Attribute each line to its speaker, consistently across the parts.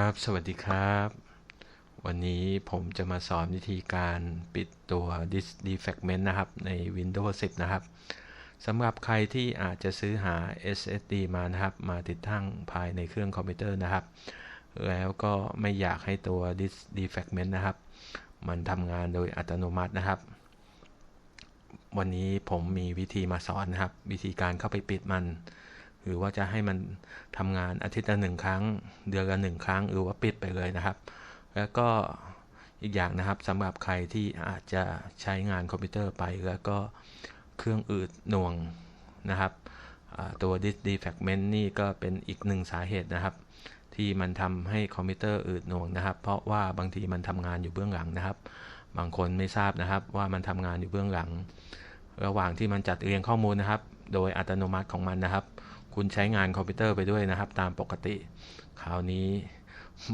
Speaker 1: ครับ สวัสดีครับ วันนี้ผมจะมาสอนวิธีการปิดตัว disk defragment นะครับ ใน Windows 10 นะครับสำหรับใครที่อาจจะซื้อหา SSD มานะครับ มาติดตั้งภายในเครื่องคอมพิวเตอร์นะครับ แล้วก็ไม่อยากให้ตัว disk defragment นะครับ มันทำงานโดยอัตโนมัตินะครับ วันนี้ผมมีวิธีมาสอนนะครับ วิธีการเข้าไปปิดมัน หรือว่าจะให้มันทำงานอาทิตย์ละหนึ่งครั้ง เดือนละหนึ่งครั้ง หรือว่าปิดไปเลยนะครับ แล้วก็อีกอย่างนะครับสำหรับใครที่อาจจะใช้งานคอมพิวเตอร์ไปแล้วก็เครื่องอืดหน่วงนะครับตัว disk defragment นี่ก็เป็นอีกหนึ่งสาเหตุนะครับ ที่มันทำให้คอมพิวเตอร์อืดหน่วงนะครับ เพราะว่าบางทีมันทำงานอยู่เบื้องหลังนะครับ บางคนไม่ทราบนะครับว่ามันทำงานอยู่เบื้องหลัง ระหว่างที่มันจัดเรียงข้อมูลนะครับ โดยอัตโนมัติของมันนะครับ คุณใช้งานคอมพิวเตอร์ไปด้วยนะครับ ตามปกติคราวนี้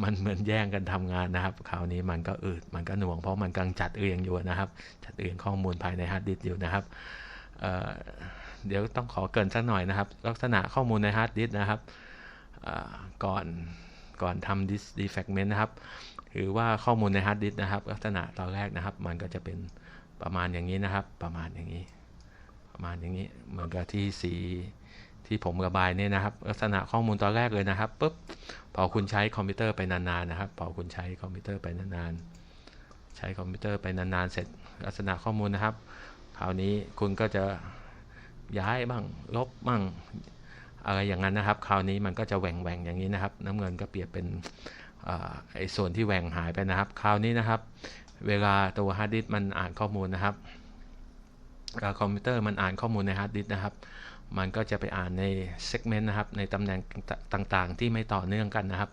Speaker 1: มันเหมือนแย่งกันทำงานนะครับ คราวนี้มันก็อืดมันก็หน่วงเพราะมันกำลังจัดเรียงอยู่นะครับ จัดเรียงข้อมูลภายในฮาร์ดดิสก์อยู่นะครับเเดี๋ยวต้องขอเกินสักหน่อยนะครับ ลักษณะข้อมูลในฮาร์ดดิสก์นะครับก่อนก่อนทำดิสดีแฟกเมนต์นะครับหรือว่าข้อมูลในฮาร์ดดิสก์นะครับ ลักษณะตอนแรกนะครับ มันก็จะเป็นประมาณอย่างนี้นะครับ ประมาณอย่างนี้ ประมาณอย่างนี้ เหมือนกับที่สี ที่ผมระบายเนี่ยนะครับ ลักษณะข้อมูลตอนแรกเลยนะครับปุ๊บพอคุณใช้คอมพิวเตอร์ไปนานๆนะครับพอคุณใช้คอมพิวเตอร์ไปนานๆใช้คอมพิวเตอร์ไปนานๆเสร็จลักษณะข้อมูลนะครับ คราวนี้คุณก็จะย้ายบ้างลบบ้างอะไรอย่างนั้นนะครับ คราวนี้มันก็จะแหว่งแหว่งอย่างนี้นะครับ น้ำเงินก็เปรียบเป็นไอ้ส่วนที่แหว่งหายไปนะครับ คราวนี้นะครับ เวลาตัวฮาร์ดดิสก์มันอ่านข้อมูลนะครับคอมพิวเตอร์มันอ่านข้อมูลในฮาร์ดดิสก์นะครับ มันก็จะไปอ่านในเซกเมนต์นะครับ ในตำแหน่งต่างๆ ที่ไม่ต่อเนื่องกันนะครับ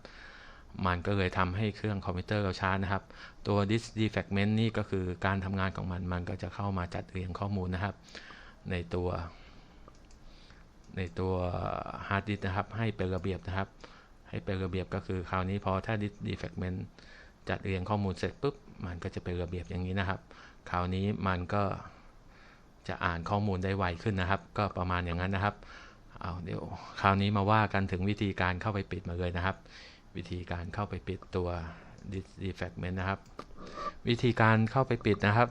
Speaker 1: มันก็เลยทำให้เครื่องคอมพิวเตอร์เราช้านะครับ ตัว disk defragment นี่ก็คือการทำงานของมัน มันก็จะเข้ามาจัดเรียงข้อมูลนะครับ ในตัว ในตัวฮาร์ดดิสนะครับ ให้เป็นระเบียบนะครับ ให้เป็นระเบียบก็คือคราวนี้พอถ้า disk defragment จัดเรียงข้อมูลเสร็จปุ๊บ มันก็จะเป็นระเบียบอย่างนี้นะครับ คราวนี้มันก็ จะอ่านข้อมูลได้ไวขึ้นนะครับ ก็ประมาณอย่างนั้นนะครับเอาเดี๋ยวคราวนี้มาว่ากันถึงวิธีการเข้าไปปิดมาเลยนะครับ วิธีการเข้าไปปิดตัว defragment นะครับ วิธีการเข้าไปปิดนะครับ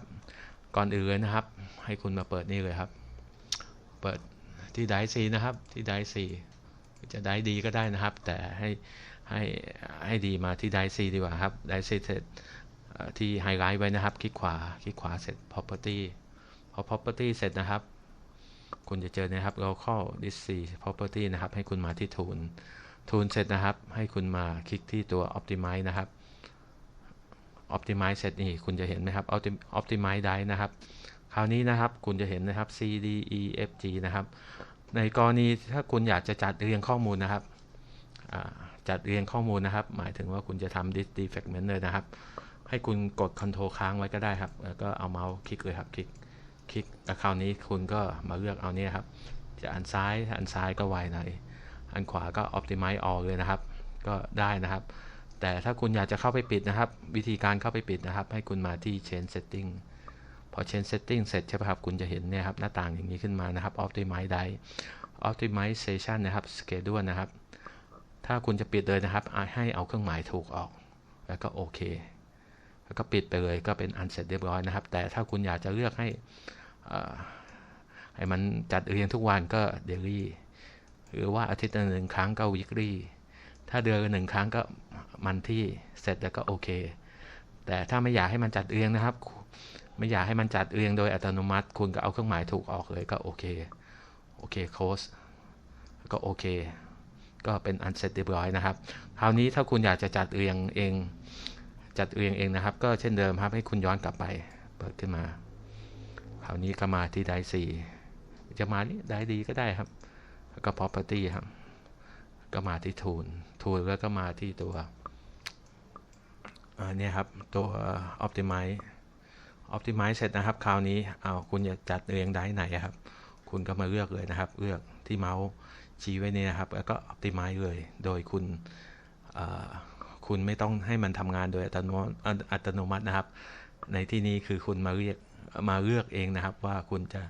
Speaker 1: ก่อนอื่นเลยนะครับ ให้คุณมาเปิดนี่เลยครับ เปิดที่ไดซีนะครับที่ไดซีจะได้ดีก็ได้นะครับ แต่ให้ให้ให้ดีมาที่ไดซีดีกว่าครับไดซีเสร็จที่ไฮไลท์ไว้นะครับ คลิกขวา คลิกขวาเสร็จ property พอ property เสร็จนะครับ คุณจะเจอนะครับ local disk property นะครับ ให้คุณมาที่ tool tool เสร็จนะครับ ให้คุณมาคลิกที่ตัว optimize นะครับ optimize เสร็จนี่คุณจะเห็นไหมครับ optimize ได้นะครับ คราวนี้นะครับคุณจะเห็นนะครับ C D E F G นะครับ ในกรณีถ้าคุณอยากจะจัดเรียงข้อมูลนะครับจัดเรียงข้อมูลนะครับ หมายถึงว่าคุณจะทำ dis defragment เลยนะครับ ให้คุณกด control ค้างไว้ก็ได้ครับ แล้วก็เอาเมาส์คลิกเลยครับ คลิก คลิกแล้วคราวนี้คุณก็มาเลือกเอาเนี้ครับ จะอันซ้ายอันซ้ายก็ไวหน่อย อันขวาก็ optimize all เลยนะครับ ก็ได้นะครับ แต่ถ้าคุณอยากจะเข้าไปปิดนะครับ วิธีการเข้าไปปิดนะครับ ให้คุณมาที่ change setting พอ change setting เสร็จใช่ไหมครับ คุณจะเห็นเนี่ยครับหน้าต่างอย่างนี้ขึ้นมานะครับ optimize ได้ optimization นะครับ schedule นะครับ ถ้าคุณจะปิดเลยนะครับ ให้เอาเครื่องหมายถูกออก แล้วก็โอเค แล้วก็ปิดไปเลยก็เป็นอันเสร็จเรียบร้อยนะครับ แต่ถ้าคุณอยากจะเลือกให้ให้มันจัดเรียนทุกวันก็เดลี่หรือว่าอาทิตย์ละหนึ่งครั้งก็วีคลี่ถ้าเดือนละหนึ่งครั้งก็มันที่เสร็จแล้วก็โอเค แต่ถ้าไม่อยากให้มันจัดเรียงนะครับ ไม่อยากให้มันจัดเรียงโดยอัตโนมัติ คุณก็เอาเครื่องหมายถูกออกเลยก็โอเคโอเคโค้สก็โอเค ก็เป็นอันเสร็จเรียบร้อยนะครับ คราวนี้ถ้าคุณอยากจะจัดเรียงเอง จัดเรียงเองนะครับ ก็เช่นเดิมครับให้คุณย้อนกลับไป เปิดขึ้นมา คราวนี้ก็มาที่ไดสี่จะมานี่ไดดีก็ได้ครับ แล้วก็ property ครับ ก็มาที่ tool tool แล้วก็มาที่ตัวอันนี้ครับตัว optimize optimize เสร็จนะครับ คราวนี้เอาคุณจะจัดเรียงไดไหนครับ คุณก็มาเลือกเลยนะครับ เลือกที่เมาส์ชี้ไว้นี่นะครับ แล้วก็ optimize เลย โดยคุณ คุณไม่ต้องให้มันทำงานโดยอัตโนอัตโนมัตินะครับ ในที่นี้คือคุณมาเรียกมาเลือกเองนะครับ ว่าคุณจะ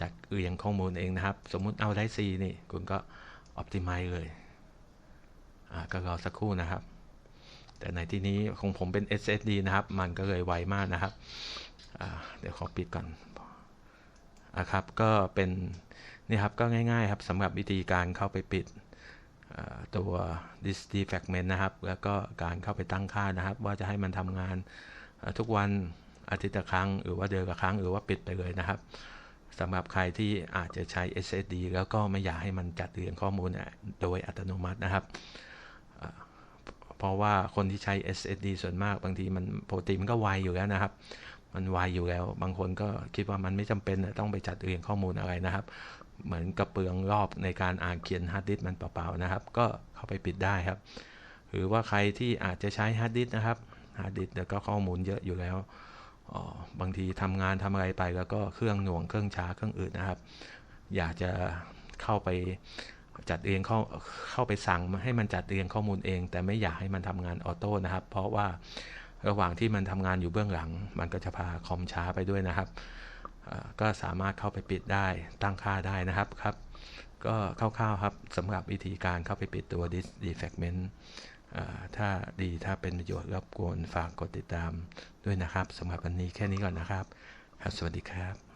Speaker 1: จัดเรียงข้อมูลเองนะครับ สมมุติเอาได้ซีนี่ คุณก็อ p t i m i z e เลยอ่าก็รอสักครู่นะครับ แต่ในที่นี้ของผมเป็น SSD นะครับ มันก็เลยไวมากนะครับอ่าเดี๋ยวขอปิดก่อนอะครับ ก็เป็นนี่ครับก็ง่ายๆครับสำหรับวิธีการเข้าไปปิด ตัว disk defragment นะครับ แล้วก็การเข้าไปตั้งค่านะครับ ว่าจะให้มันทำงานทุกวันอาทิตย์ละครั้ง หรือว่าเดือนละครั้ง หรือว่าปิดไปเลยนะครับสำหรับใครที่อาจจะใช้ SSD แล้วก็ไม่อยากให้มันจัดเรียงข้อมูลโดยอัตโนมัตินะครับ เพราะว่าคนที่ใช้ SSD ส่วนมากบางทีมันปกติมันก็ไวอยู่แล้วนะครับ มันไวอยู่แล้ว บางคนก็คิดว่ามันไม่จำเป็นต้องไปจัดเรียงข้อมูลอะไรนะครับ เหมือนกับเปืองรอบในการอ่านเขียนฮาร์ดดิสก์มันเปล่าๆนะครับ ก็เข้าไปปิดได้ครับ หรือว่าใครที่อาจจะใช้ฮาร์ดดิสก์นะครับฮาร์ดดิสก์แล้วก็ข้อมูลเยอะอยู่แล้วบางทีทำงานทำอะไรไปแล้วก็เครื่องหน่วงเครื่องช้าเครื่องอื่นนะครับ อยากจะเข้าไปจัดเรียงเข้าเข้าไปสั่งให้มันจัดเรียงข้อมูลเอง แต่ไม่อยากให้มันทำงานออโต้นะครับ เพราะว่า ระหว่างที่มันทำงานอยู่เบื้องหลัง มันก็จะพาคอมช้าไปด้วยนะครับ ก็สามารถเข้าไปปิดได้ตั้งค่าได้นะครับครับ ก็คร่าวๆครับสำหรับวิธีการเข้าไปปิดตัว disk defragment ถ้าดีถ้าเป็นประโยชน์รบกวนฝากกดติดตามด้วยนะครับสำหรับวันนี้แค่นี้ก่อนนะครับ ครับ สวัสดีครับ